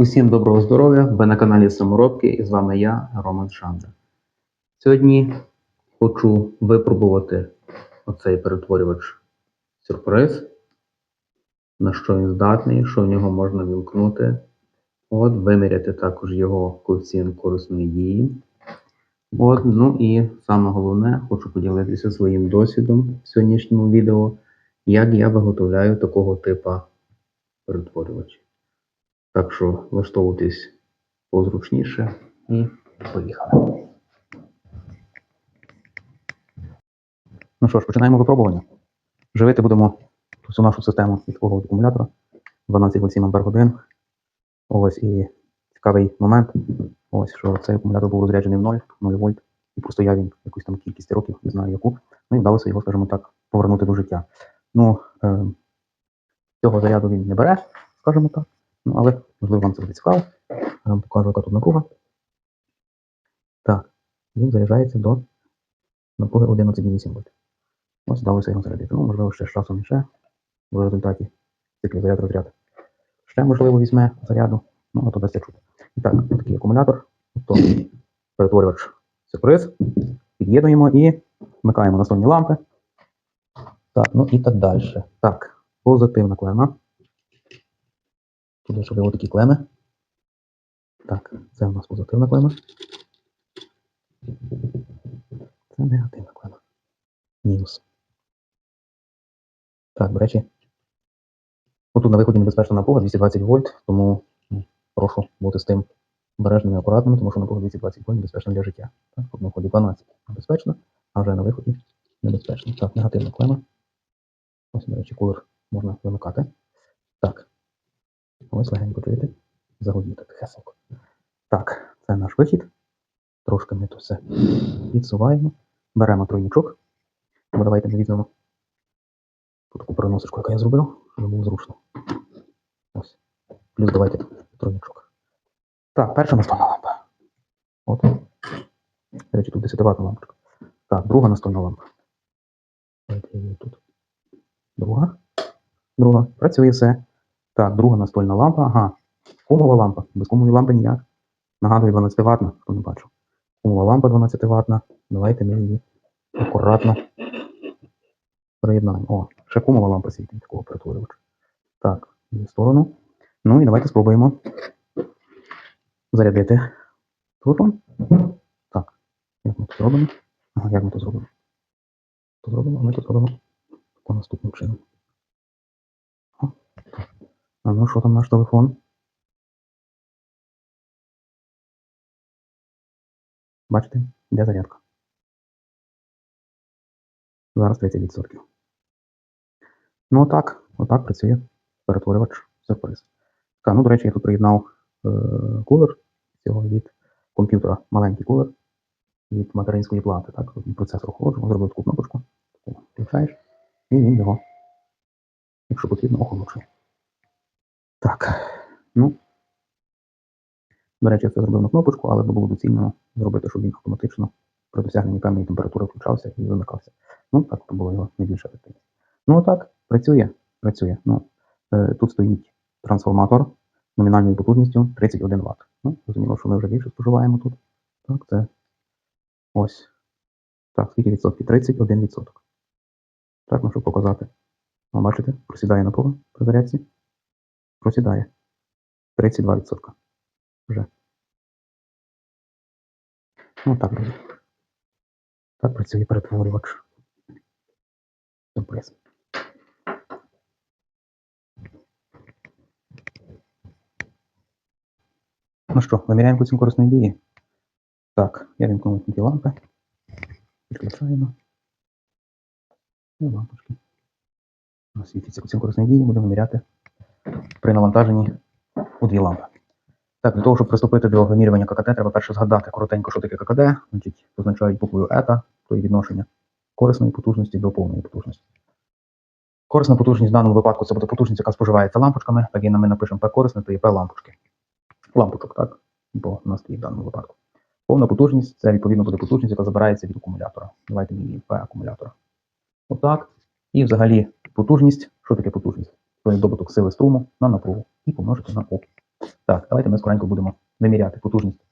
Усім доброго здоров'я! Ви на каналі Саморобки і з вами я, Роман Шандра. Сьогодні хочу випробувати оцей перетворювач сюрприз, на що він здатний, що в нього можна вімкнути. От, виміряти також його коефіцієнт корисної дії. От, ну і саме головне, хочу поділитися своїм досвідом в сьогоднішньому відео, як я виготовляю такого типу перетворювачів. Так що влаштовуйтесь позручніше і поїхали. Ну що ж, починаємо випробування. Живити будемо всю нашу систему від такого акумулятора 12,7 Ампер годин. Ось і цікавий момент. Ось що цей акумулятор був розряджений в 0, 0 вольт, і простояв він якусь там кількість років, не знаю яку. Ну і вдалося його, скажімо так, повернути до життя. Ну, е, цього заряду він не бере, скажімо так. Ну, але можливо вам це буде цікаво. Я вам покажу, яка тут напруга. Так, він заряджається до напруги 11,8 вольт. Ось вдалося його зарядити. Ну, можливо, ще з часом ще в результаті циклі заряд розряд. Ще, можливо, візьме заряду, ну, а то дасться чути. Так, такий акумулятор, тобто перетворювач сюрприз. Під'єднуємо і вмикаємо настольні лампи. Так, ну і так далі. Так, позитивна клема. Щоб було такі клеми. Так, це у нас позитивна клема. Це негативна клема. Мінус. Так, до речі. Отут на виході небезпечна напруга 220 вольт, тому ну, прошу бути з тим обережними і акуратними, тому що напруга 220 вольт небезпечна для життя. Так, тут на вході 12 небезпечно, а вже на виході небезпечно. Так, негативна клема. Ось, до речі, кулер можна вимикати. Так. Ось легенько чуєте. Загудіти тихесенько. Так, це наш вихід. Трошки ми тут все відсуваємо. Беремо тройничок. Бо давайте ми візьмемо ту таку переносочку, яку я зробив, щоб було зручно. Ось. Плюс давайте тройничок. Так, перша настольна лампа. От. До речі, тут 10 ватна лампочка. Так, друга настольна лампа. Давайте її тут. Друга. Друга. Працює все. Так, друга настольна лампа. Ага. Кумова лампа. Без кумової лампи ніяк. Нагадую, 12 ватна, хто не бачив. Кумова лампа 12 ватна. Давайте ми її акуратно приєднаємо. О, ще кумова лампа світить такого перетворювача. Так, в сторону. Ну і давайте спробуємо зарядити телефон. Так, як ми це зробимо? Ага, як ми це зробимо? То зробимо, а ми це зробимо таким наступним чином. О, так. А ну що там наш телефон? Бачите, де зарядка? Зараз 30%. Ну отак, отак працює перетворювач сюрприз. Так, ну, до речі, я тут приєднав е, кулер цього від комп'ютера, маленький кулер від материнської плати. Так, процесор охолоджував, зробив таку кнопочку, включаєш, і він його, якщо потрібно, охолоджує. Так, ну. До речі, я це зробив на кнопочку, але було доцільно зробити, щоб він автоматично при досягненні певної температури включався і вимикався. Ну, так то було його найбільша ефективність. Ну, отак, працює, працює. Ну, е, тут стоїть трансформатор номінальною потужністю 31 Вт. Ну, зрозуміло, що ми вже більше споживаємо тут. Так, це ось. Так, скільки відсотків? 31 відсоток. Так, ну, щоб показати. О, бачите, просідає напруга при зарядці. Просідає. 32 відсотка. Вже. Ну, так, друзі. Так працює перетворювач. Сюрприз. Ну що, виміряємо коефіцієнт корисної дії. Так, я вімкнув дві лампи. Підключаємо. І лампочки. У нас світиться коефіцієнт корисної дії, будемо виміряти при навантаженні у дві лампи. Так, для того, щоб приступити до вимірювання ККТ, треба перше згадати коротенько, що таке ККД. Значить, позначають буквою ета, то є відношення корисної потужності до повної потужності. Корисна потужність в даному випадку це буде потужність, яка споживається лампочками. Так і ми напишемо П корисне, то є П лампочки. Лампочок, так? Бо у нас стоїть в даному випадку. Повна потужність це відповідно буде потужність, яка забирається від акумулятора. Давайте мені П акумулятора. Отак. І взагалі потужність. Що таке потужність? Є добуток сили струму на напругу і помножити на У. Так, давайте ми скоренько будемо виміряти потужність,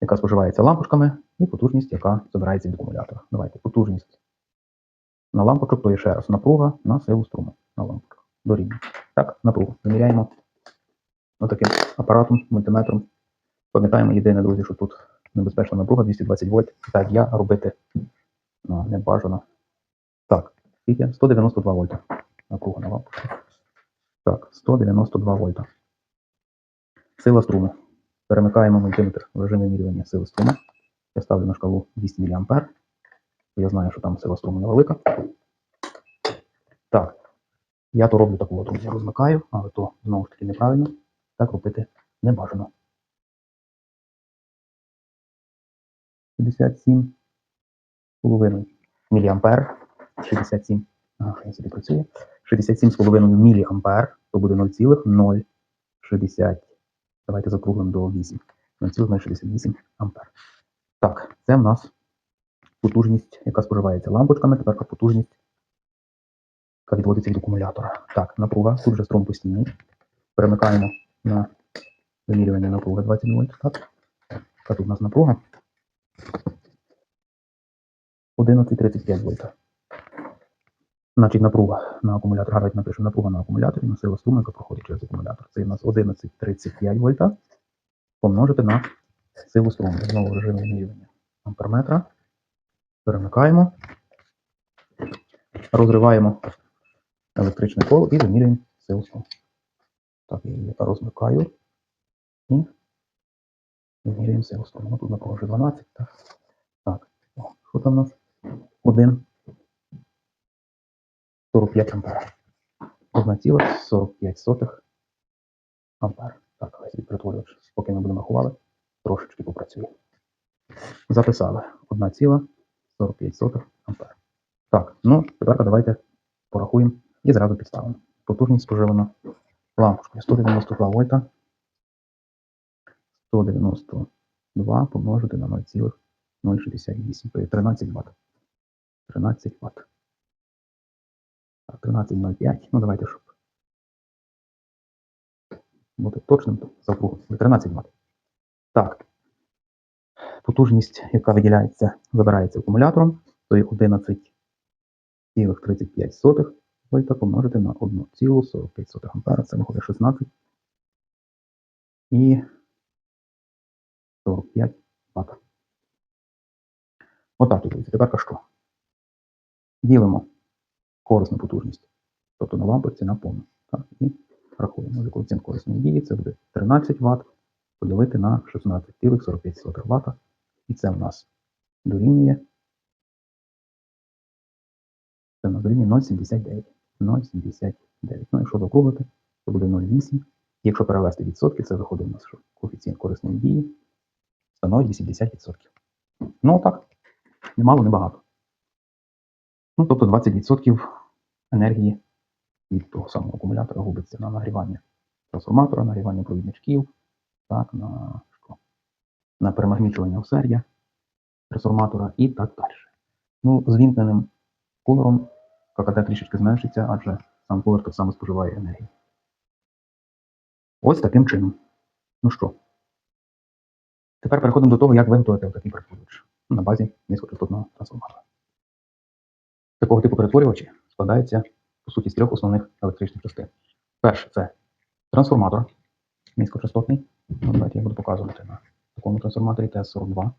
яка споживається лампочками, і потужність, яка забирається від акумулятора. Давайте потужність на лампочок, то є ще раз напруга на силу струму на лампочках. Дорівнює. Так, напругу. Виміряємо отаким апаратом, мультиметром. Пам'ятаємо єдине, друзі, що тут небезпечна напруга 220 вольт. Так, я робити ну, не бажано. Так, скільки? 192 вольта. Напруга на лампочках. Так, 192 вольта. Сила струму. Перемикаємо мультиметр в режим вимірювання сили струму. Я ставлю на шкалу 200 мА. Я знаю, що там сила струму невелика. Так. Я то роблю таку, от, друзі, розмикаю, але то знову ж таки неправильно. Так робити не бажано. 57 половиною міліампер. 67. Ага, хай собі працює. 67,5 міліампер. То буде 0,060. Давайте закруглимо до 8. 0,068 ампер. Так, це в нас потужність, яка споживається лампочками. Тепер потужність, яка відводиться від акумулятора. Так, напруга. Тут вже струм постійний. Перемикаємо на вимірювання напруги 20 вольт. Так. Яка тут у нас напруга? 11,35 вольта. Значить, напруга на акумулятор. Гарно напишемо напруга на акумуляторі, на сила струму, яка проходить через акумулятор. Це у нас 11,35 вольта. Помножити на силу струму. Знову режим вимірювання амперметра. Перемикаємо. Розриваємо електричне коло і вимірюємо силу струму. Так, я розмикаю. І вимірюємо силу струму. Ну, тут напруга вже 12. Так. Так. Що там у нас? 1. 45 ампер. 1,45 ампер. Так, хай собі поки ми будемо рахували, трошечки попрацює. Записали 1,45 ампер. Так, ну тепер давайте порахуємо і зразу підставимо. Потужність споживана лампочкою 192 вольта. 192 помножити на 0,068. 13 Вт. 13 Вт. Так, 13,05. Ну, давайте, щоб бути точним, то запругу. 13 Вт. Так. Потужність, яка виділяється, забирається акумулятором, то є 11,35 вольта помножити на 1,45 ампера. Це виходить 16 і 45 Вт. Отак, друзі. Тепер що? Ділимо корисну потужність, тобто на лампочці на повну. Так, і рахуємо за коефіцієнт корисної дії. Це буде 13 Вт поділити на 16,45 Вт. І це в нас дорівнює. Це в нас дорівнює 0,79. 0,79. Ну, якщо закруглити, то буде 0,8. Якщо перевести відсотки, це виходить у нас що коефіцієнт корисної дії становить 80%. Ну так, немало, небагато. Ну, тобто 20% енергії від того самого акумулятора губиться на нагрівання трансформатора, нагрівання провідничків, так, на, що? на перемагнічування осердя трансформатора і так далі. Ну, з вімкненим кулером ККТ трішечки зменшиться, адже сам кулер так само споживає енергію. Ось таким чином. Ну що, тепер переходимо до того, як виготовити такий перетворювач на базі низькочастотного трансформатора. Такого типу перетворювачі складаються, по суті, з трьох основних електричних частин. Перше це трансформатор низькочастотний. Ну, давайте я буду показувати на такому трансформаторі ТС-42.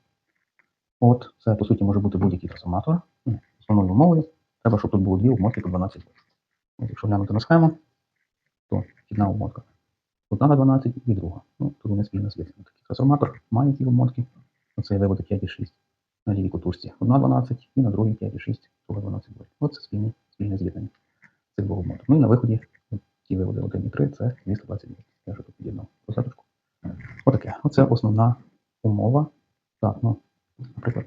От, це, по суті, може бути будь-який трансформатор. Ну, Основною умовою треба, щоб тут було дві обмотки по 12 вольт. От, якщо глянути на схему, то одна обмотка. Одна на 12 і друга. Ну, тут вони спільно зв'язані. Такий трансформатор має ті обмотки. Оце виводи 5,6 на лівій котушці. Одна 12 і на другій 5,6, друга 12 вольт. Оце спільне, спільне з'єднання цих двох. Ну і на виході ті виводи 1 і 3 це 220 вольт. Я вже тут під'єднав посадочку. Отаке. Оце основна умова. Так, ну, наприклад,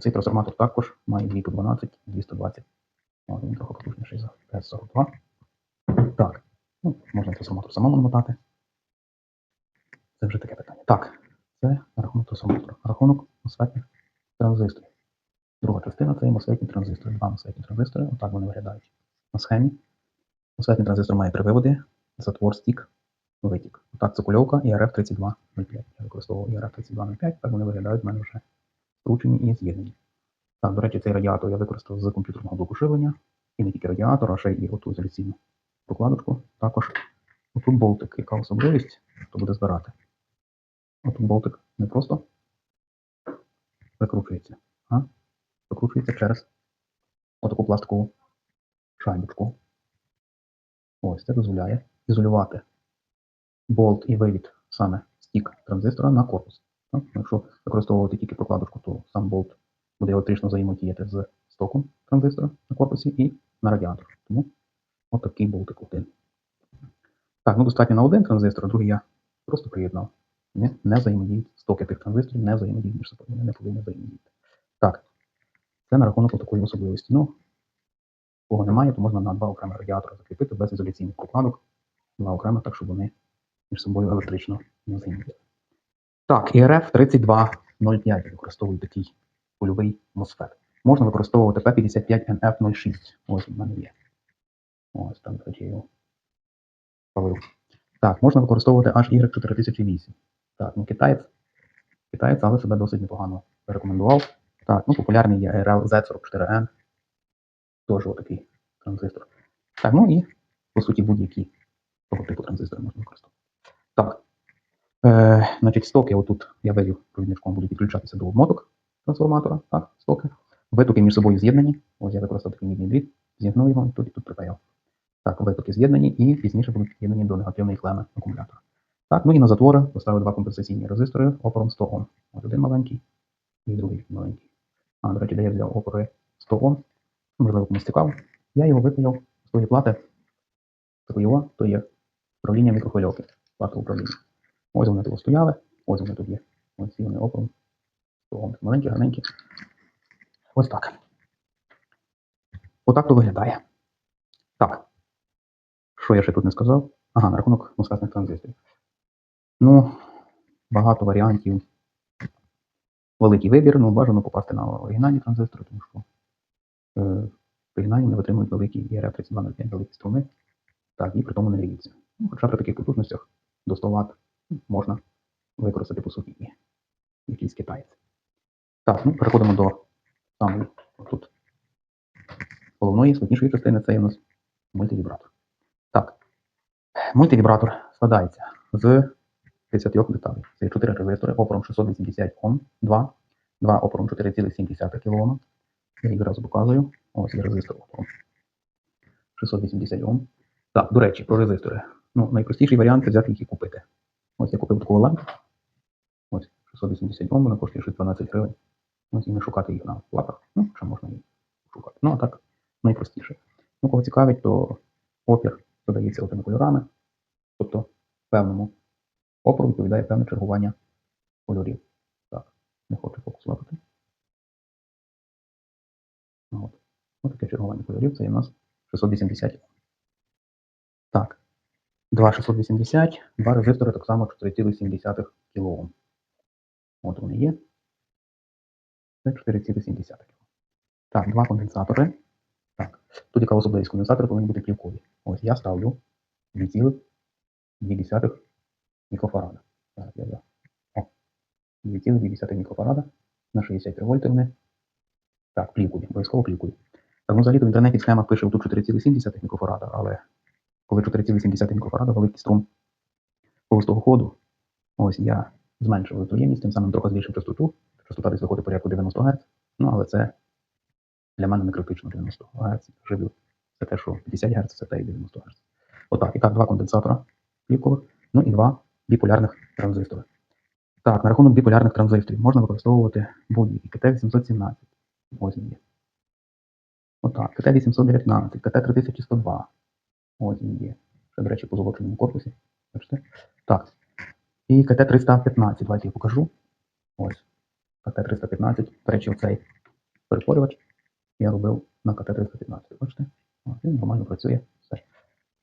цей трансформатор також має 2 по 12, 220. О, він трохи потужніший за PS42. Так, ну, можна трансформатор самому намотати. Це вже таке питання. Так, це рахунок трансформатора. Рахунок мосфетних транзисторів. Друга частина це мосфетні транзистори. Два мосфетні транзистори. Отак вони виглядають на схемі. Мосфетний транзистор має три виводи, затвор стік витік. Так, це кульовка ERF 3205. Я використовував ERF 3205, так вони виглядають в мене вже скручені і з'єднані. Так, до речі, цей радіатор я використав з комп'ютерного блоку живлення. І не тільки радіатор, а ще й оту ізоляційну прокладочку. Також отут болтик, яка особливість, хто буде збирати. Отут болтик не просто викручується, а викручується через отаку пластикову шайбочку. Ось це дозволяє ізолювати болт і вивід саме стік транзистора на корпус. Так? Якщо використовувати тільки прокладочку, то сам болт буде електрично взаємодіяти з стоком транзистора на корпусі і на радіатор. Тому от такий болтик один. Так, ну достатньо на один транзистор, другий я просто приєднав. Не, не взаємодіють стоки тих транзисторів, не взаємодіють між собою, вони не повинні взаємодіяти. Так, це на рахунок такої особливості. Ну, кого немає, то можна на два окремі радіатори закріпити без ізоляційних прокладок. Два окремих, так щоб вони між собою електрично не взаємодіяли. Так, ERF 3205 використовую такий польовий MOSFET. Можна використовувати P55NF06. Ось у мене є. Ось там, його палив. Так, можна використовувати HY4008. Так, ну китаєць. Китаєць, але себе досить непогано рекомендував. Так, ну популярний є RL Z44N. Теж отакий транзистор. Так, ну і, по суті, будь-які того типу транзистори можна використовувати. Так. Е, значить, стоки отут я вивів провідничком, будуть підключатися до обмоток трансформатора. Так, стоки. Витоки між собою з'єднані. Ось я використав такий мідний дріт, зігнув його і тут і тут припаяв. Так, витоки з'єднані і пізніше будуть під'єднані до негативної клеми акумулятора. Так, ну і на затвори поставив два компенсаційні резистори опором 100 Ом. Ось один маленький і другий маленький. А, до речі, де я взяв опори 100 Ом, можливо, комусь цікаво. Я його випаяв з тої плати. Такої його, то є управління мікрохвильовки. Плата управління. Ось вони тут стояли, ось вони тут є. Ось ці вони опором. 100 Ом. Маленькі, гарненькі. Ось так. Отак то виглядає. Так. Що я ще тут не сказав? Ага, на рахунок мосфетних транзисторів. Ну, багато варіантів. Великий вибір, ну бажано попасти на оригінальні транзистори, тому що е, оригінальні не витримують великі ERF 3205 великі струни. Так, і при тому не гріються. Ну, хоча при таких потужностях до 100 Вт можна використати по суті якийсь китаєць. Так, ну переходимо до самої тут головної складнішої частини це у нас мультивібратор. Так, мультивібратор складається з 30 деталей. Це 4 резистори опором 680 Ом, 2, 2 опором 4,7 кОм. Я їх одразу показую. Ось є резистор опором 680 Ом. Так, до речі, про резистори. Ну, найпростіший варіант взяти їх і купити. Ось я купив таку лампу. Ось 680 Ом, вона коштує щось 12 гривень. Ось і не шукати їх на платах. Ну, ще можна їх шукати. Ну, а так, найпростіше. Ну, кого цікавить, то опір задається отими кольорами. Тобто певному опору відповідає певне чергування кольорів. Так, не хочу фокусувати. От. Ось таке чергування кольорів, це є у нас 680. Так. 2,680, два резистори так само 4,7 кОм. От вони є. Це 4,7 кОм. Так, два конденсатори. Так, тут яка особливість конденсатори повинні бути плівкові. Ось я ставлю 2,2 мікрофарада. Так, я, я. О, 2,2 мікрофарада на 63 вольти. Так, плівкою, обов'язково плівкою. Так, ну, взагалі в інтернеті схема пише тут 4,7 мікрофарада, але коли 4,7 мікрофарада великий струм холостого ходу, ось я зменшив електроємність, тим самим трохи збільшив частоту. Частота десь виходить порядку 90 Гц. Ну, але це для мене не критично 90 Гц. Живлю. Це те, що 50 Гц, це те і 90 Гц. Отак. І так, два конденсатора плівкових, ну і два біполярних транзистори. Так, на рахунок біполярних транзисторів можна використовувати будь-які КТ-817. Ось він є. Отак, КТ-819, КТ-3102. Ось він є. Ще, до речі, по золоченому корпусі. Бачите? Так. І КТ-315. Давайте я покажу. Ось. КТ-315. До речі, оцей перетворювач я робив на КТ-315. Бачите? Він нормально працює. Все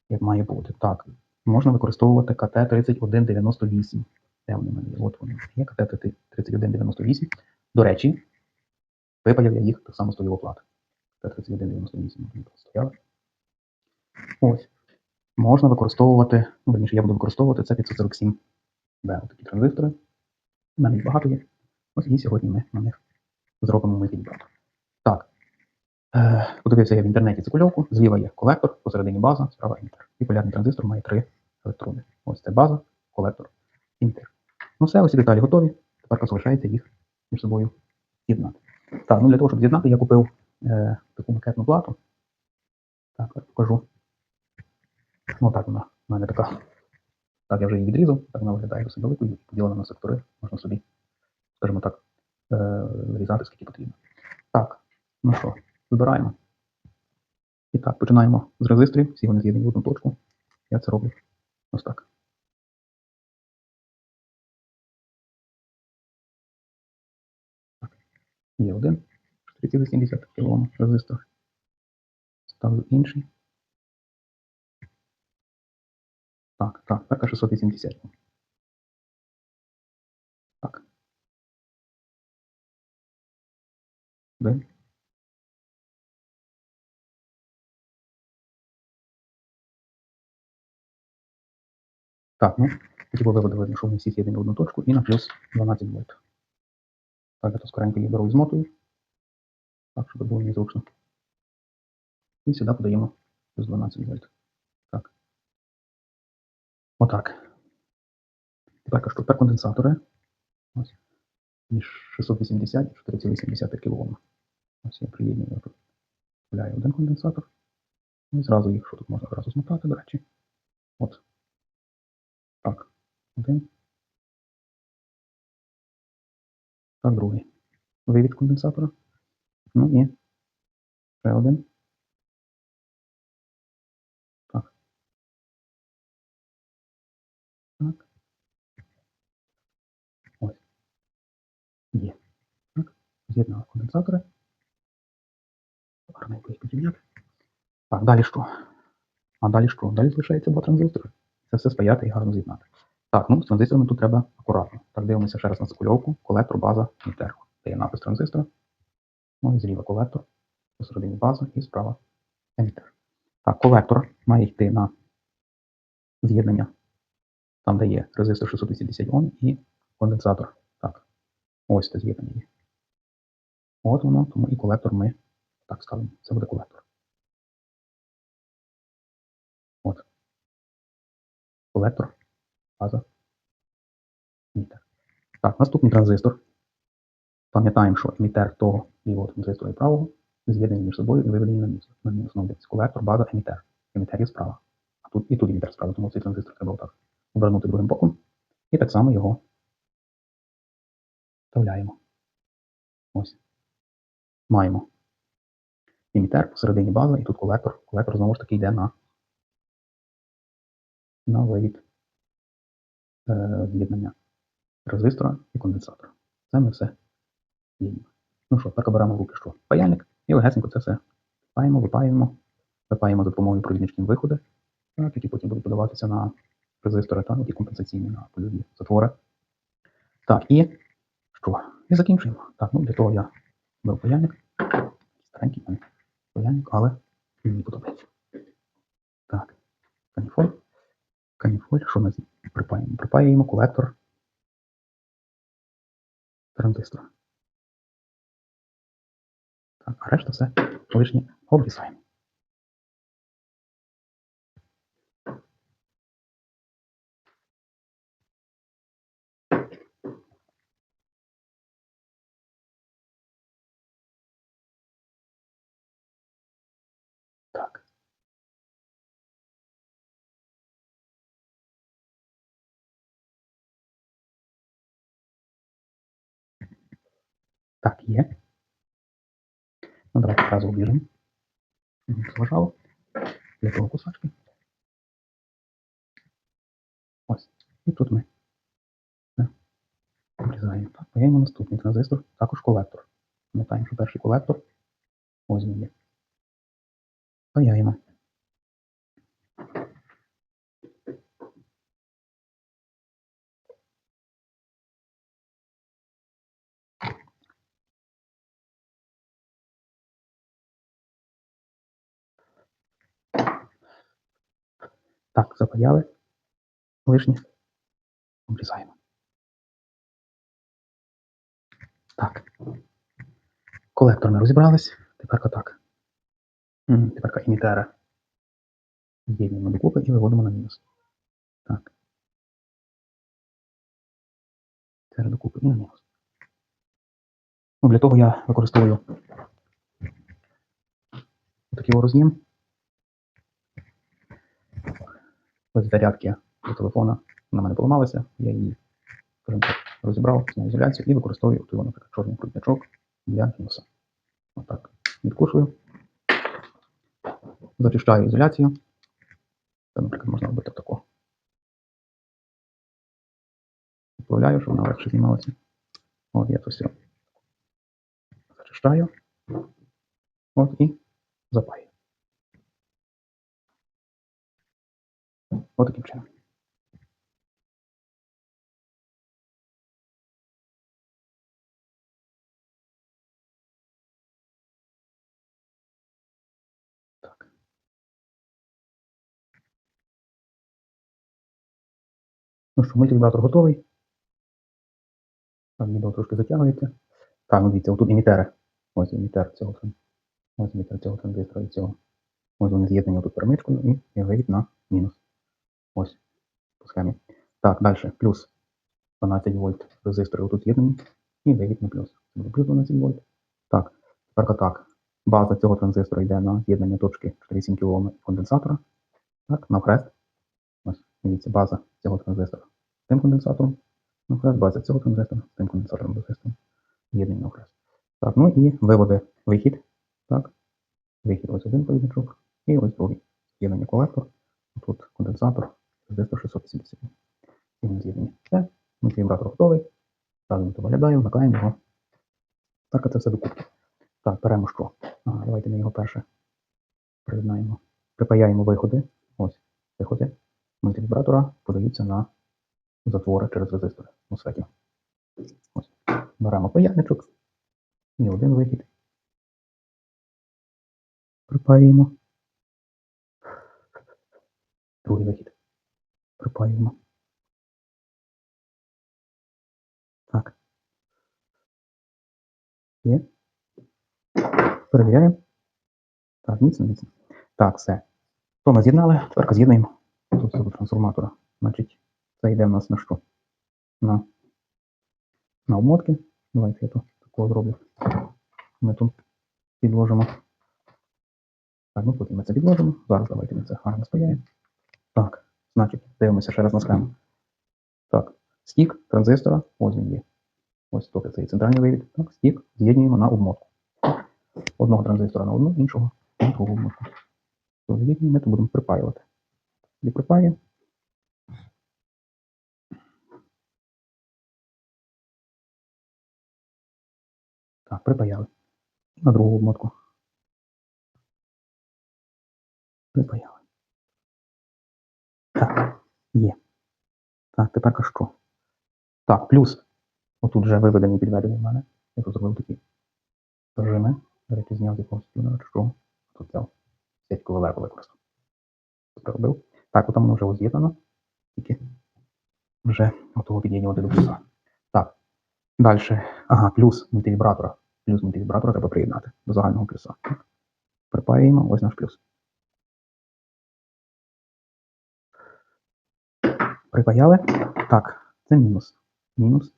як має бути. Так. Можна використовувати КТ-3198. Де вони мене? От вони є КТ-3198. До речі, випаяв я їх так само з тої оплати. КТ-3198 стояли. Ось. можна використовувати, ну, верніше, я буду використовувати це 547 b такі транзистори. У мене їх багато є. Ось і сьогодні ми на них зробимо мультивібратор. Так. Е, подивився я в інтернеті цю кульовку. Зліва є колектор, посередині база, справа емітер. І полярний транзистор має три електроди. Ось це база, колектор, емітер. Ну все, усі деталі готові. Тепер залишається їх між собою з'єднати. Так, ну для того, щоб з'єднати, я купив е, таку макетну плату. Так, покажу. Ну так вона в мене така. Так, я вже її відрізав, так вона виглядає досить великою, поділена на сектори, можна собі, скажімо так, е, вирізати скільки потрібно. Так, ну що, збираємо. І так, починаємо з резисторів, всі вони з'єднані в одну точку. Я це роблю ось так. Є один 4,7 кОм резистор. Ставлю інший. Так, так, так, 680. Так. Один. Так, ну, було виводи видно, що вони всі з'єднані одну точку і на плюс 12 вольт. Так, я то скоренько їх беру змотую. Так, щоб було незручно. І сюди подаємо плюс 12 вольт. Так. Отак. Тепер кажу, тепер конденсатори. Ось. Між 680 і 4,7 кОм. Ось я приєдную, вставляю один конденсатор. Ну, І зразу їх, що тут можна одразу змотати, до речі. От. Так. Один. Так, другий. Вивід конденсатора. Ну і ще один. Так. Так. Ось. Є. Так. З'єднали конденсатори. Гарненько їх підрівняти. Так, далі що? А далі що? Далі залишається два транзистори. Це все спаяти і гарно з'єднати. Так, ну з транзисторами тут треба акуратно. Так, дивимося ще раз на скульовку. Колектор, база, емітер. Це є напис транзистора. Ну і зліва колектор, посередині база і справа емітер. Так, колектор має йти на з'єднання, там, де є резистор 680 Ом і конденсатор. Так, ось це з'єднання є. От воно, тому і колектор ми так ставимо. Це буде колектор. Колектор, база, емітер. Так, наступний транзистор. Пам'ятаємо, що емітер того лівого транзистора і правого з'єднані між собою і виведені на мінус. На мінус ну, колектор, база, емітер. Емітер є справа. А тут і тут емітер справа, тому цей транзистор треба отак обернути другим боком. І так само його вставляємо. Ось. Маємо емітер посередині база, і тут колектор. Колектор знову ж таки йде на, на вивід е, з'єднання резистора і конденсатора. Це ми все з'єднуємо. Ну що, беремо в руки що? Паяльник і легесенько це все випаємо, випаємо, випаємо за допомогою провідничків виходи, так, які потім будуть подаватися на резистори та ті компенсаційні на польові затвори. Так, і що? І закінчуємо. Так, ну для того я беру паяльник. Старенький паяльник, але мені подобається. Що ми припаємо? Припаємо колектор транзистора. Так, а решта все лишнє обрізаємо. Давайте сразу убежим. Щоб. Для того кусачки. Ось. І тут ми обрізаємо. Так, паємо наступний транзистор, також колектор. Пам'ятаємо, що перший колектор. Ось він є. Паяємо. Так, запаяли. Лишнє. Обрізаємо. Так. Колектор ми розібрались. Тепер так. Тепер імітера. З'єднуємо докупи і виводимо на мінус. Так. Це докупи і на мінус. Ну, для того я використовую такий роз'єм. Зарядки до телефона. Вона в мене поламалася. Я її скажімо так, розібрав на ізоляцію і використовую той, наприклад, чорний крутнячок для мінуса. Отак. Відкушую. Зачищаю ізоляцію. Це, наприклад, можна робити тако. Відправляю, щоб вона легше знімалася. От я це все зачищаю. От і запаю. От таким чином. Ну що, мультивібратор готовий. Так, відео трошки затягується. Так, ну дивіться, отут імітери. Ось імітер цього тran- Ось імітер цього транзистора і цього. Ось вони з'єднані тут перемичкою і вихід на мінус. Ось по схемі. Так, далі. Плюс 12 вольт резистори тут з'єднані. І вихід на плюс. Це буде плюс 12 вольт. Так, тепер так. База цього транзистора йде на з'єднання точки 4,7 кОм конденсатора. Так, навхрест. Ось, дивіться, база цього транзистора з тим конденсатором. Навхрест, база цього транзистора з тим конденсатором резистором. Єднаний навхрест. Так, ну і виводи вихід. Так. Вихід ось один провідничок. І ось другий. З'єднання колектор. Тут конденсатор. Резистор 680. І з'єднані. Все. Мультивібратор готовий. Правильно то виглядає, вмикаємо його. Так, а це все докупки. Так, беремо що? Ага, давайте ми його перше приєднаємо. Припаяємо виходи. Ось виходи мультивібратора подаються на затвори через резистори MOSFET. Ось. Беремо паяльничок і один вихід. Припаюємо. Другий вихід. Припаюємо. Так. Є. Перевіряємо. Так, міцно, міцно. Так, все. То ми з'єднали, тепер з'єднуємо тут цього трансформатора. Значить, це йде в нас на що? На, на обмотки. Давайте я то такого зроблю. Ми тут підложимо. Так, ну потім ми це підложимо. Зараз давайте ми це гарно спаяємо. Так, значить, дивимося ще раз на схему. Так, стік транзистора, ось він є. Ось тут цей центральний вивід. Так, стік з'єднуємо на обмотку. Одного транзистора на одну, іншого на другу обмотку. То з'єднуємо, ми то будемо припаювати. І припаємо. Так, припаяли. На другу обмотку. Припаяли. Так, є. Так, тепер що? Так, плюс. Отут вже виведені підведені в мене. Я тут зробив такі режими. Речі, зняв з якогось тюнера, що. Тут взяв сітьку леву використав. Це робив. Так, отам воно вже з'єднано. Тільки вже готово під'єднувати до плюса. Так. Далі. Ага, плюс мультивібратора. Плюс мультивібратора треба приєднати до загального плюса. Припаюємо, ось наш плюс. Припаяли. Так, це мінус. Мінус.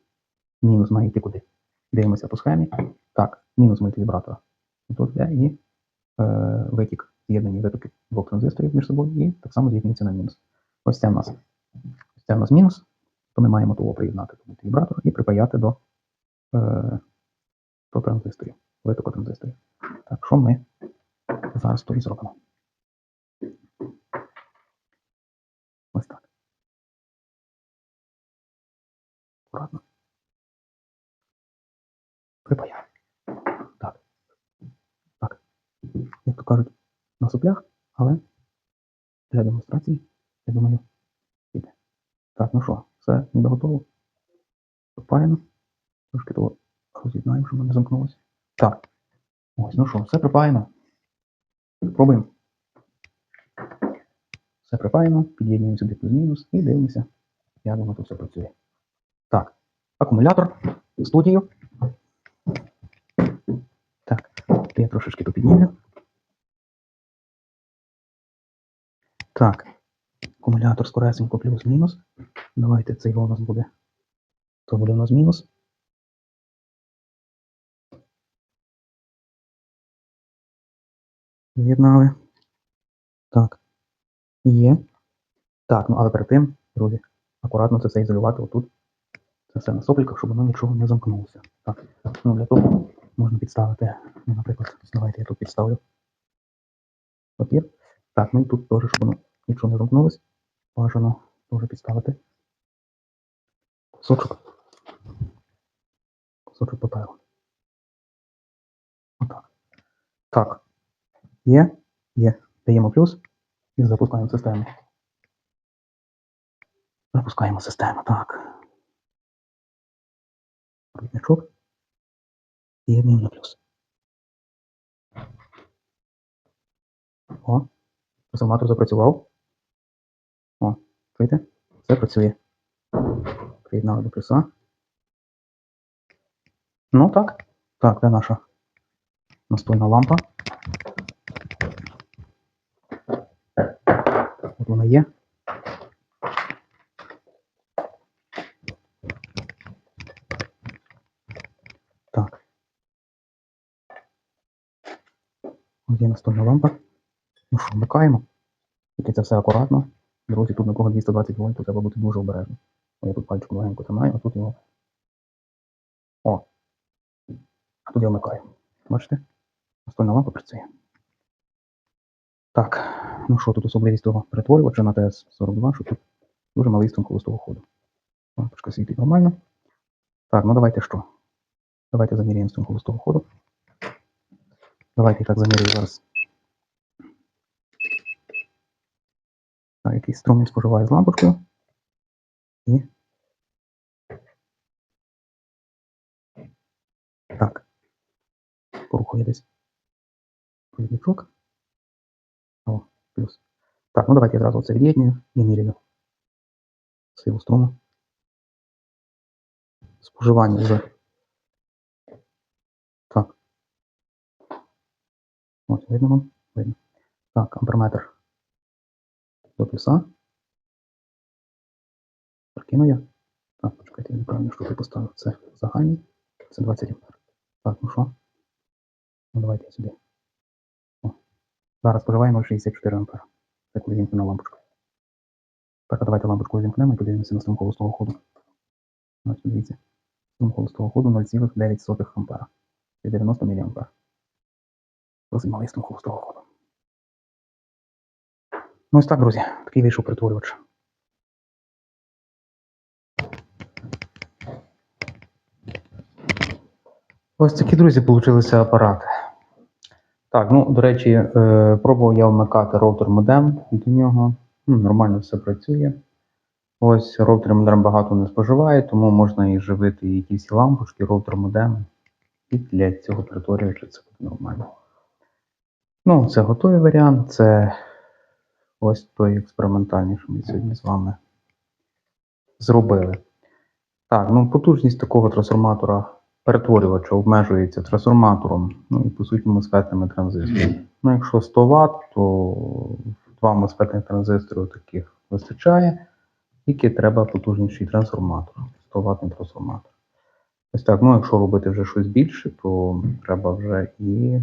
Мінус має йти куди? Дивимося по схемі. Так, мінус мультивібратора. Тут йде і е, витік з'єднані витоки двох транзисторів між собою, і так само з'єднується на мінус. Ось це в нас. Ось це в нас мінус, то ми маємо того приєднати до мультивібратора і припаяти до, е, до транзисторів, витоку транзисторів. Так, що ми зараз то і зробимо? Ось так. Аккуратно. Припаяємо. Так. Так. Як то кажуть, на соплях, але для демонстрації, я думаю, піде. Так, ну що, все ніби готово. Припаяно. Трошки того роз'єднаємо, щоб не замкнулося. Так. Ось, ну що, все припаяно. Пробуємо. Все припаяно, під'єднуємо сюди плюс-мінус і дивимося, як воно тут все працює. Так, акумулятор студію. Так, я трошечки тут піднімлю. Так, акумулятор скоресенько плюс-мінус. Давайте це його у нас буде. То буде у нас мінус. З'єднали. Так. Є. Так, ну але перед тим, друзі, акуратно це все ізолювати отут. Це все на сопліках, щоб воно нічого не замкнулося. Так. Ну для того можна підставити. Ну, наприклад, давайте я тут підставлю папір. Так, ну і тут теж, щоб воно нічого не замкнулося. Бажано теж підставити кусочок. Кусочок паперу. Отак. Так. Є, є. Даємо плюс і запускаємо систему. Запускаємо систему. Так. Рудничок. І єднаємо на плюс. О, трансформатор запрацював. О, чуєте? Все працює. Приєднали до плюса. Ну так. Так, де наша настольна лампа? От вона є. Так. От є настольна лампа. Ну що, вмикаємо. Тільки це все акуратно. Друзі, тут на кого 220 вольт, то треба бути дуже обережним. О, я тут пальчиком легенько тримаю, а тут його. О! А тут я вмикаю. Бачите? Настольна лампа працює. Так, ну що, тут особливість того перетворювача на ТС-42, що тут дуже малий струм холостого ходу. Лампочка світить нормально. Так, ну давайте що? Давайте заміряємо струм холостого ходу. Давайте я так замірюю зараз. Так, який струм він споживає з лампочкою. І. Так. Порухає десь. Провідничок. О, плюс. Так, ну давайте я зразу це від'єднюю і міряю. Силу струму. Споживання вже. Ось, видно вам? Видно. Так, амперметр до плюса. Прикину я. Так, почекайте, я неправильно штуки поставив. Це загальний. Це 20 ампер. Так, ну що? Ну давайте я сюди. О. Зараз споживаємо 64 ампер. Це коли вімкнена лампочка. Так, а давайте лампочку вімкнемо і подивимося на струм холостого ходу. Ось, дивіться. Струм холостого ходу 0,9 ампера. Це 90 мА. Струм холостого ходу. Ну ось так, друзі, такий вийшов перетворювач. Ось такі, друзі, получилися апарати. Так, ну, до речі, е, пробував я вмикати роутер модем до нього. Ну, нормально все працює. Ось роутер модем багато не споживає, тому можна і живити якісь лампочки, роутер модем. І для цього перетворювача це буде нормально. Ну, це готовий варіант. Це ось той експериментальний, що ми сьогодні з вами зробили. Так, ну потужність такого трансформатора перетворювача обмежується трансформатором, ну і по суті мосфетними транзисторами. Ну, якщо 100 Вт, то два мосфетних транзистори таких вистачає, тільки треба потужніший трансформатор, 100 ваттний трансформатор. Ось так, ну якщо робити вже щось більше, то треба вже і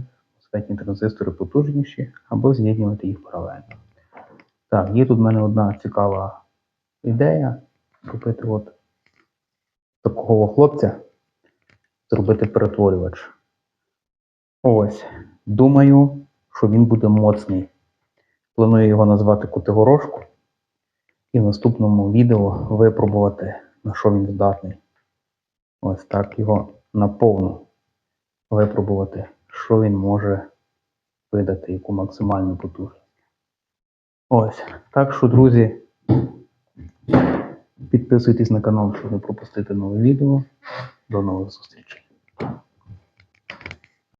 мосфетні транзистори потужніші, або з'єднувати їх паралельно. Так, є тут в мене одна цікава ідея купити от такого хлопця, зробити перетворювач. Ось. Думаю, що він буде моцний. Планую його назвати Кутигорошку. І в наступному відео випробувати, на що він здатний. Ось так його наповну випробувати, що він може видати, яку максимальну потужність. Ось. Так що, друзі, підписуйтесь на канал, щоб не пропустити нове відео. До нових зустрічей.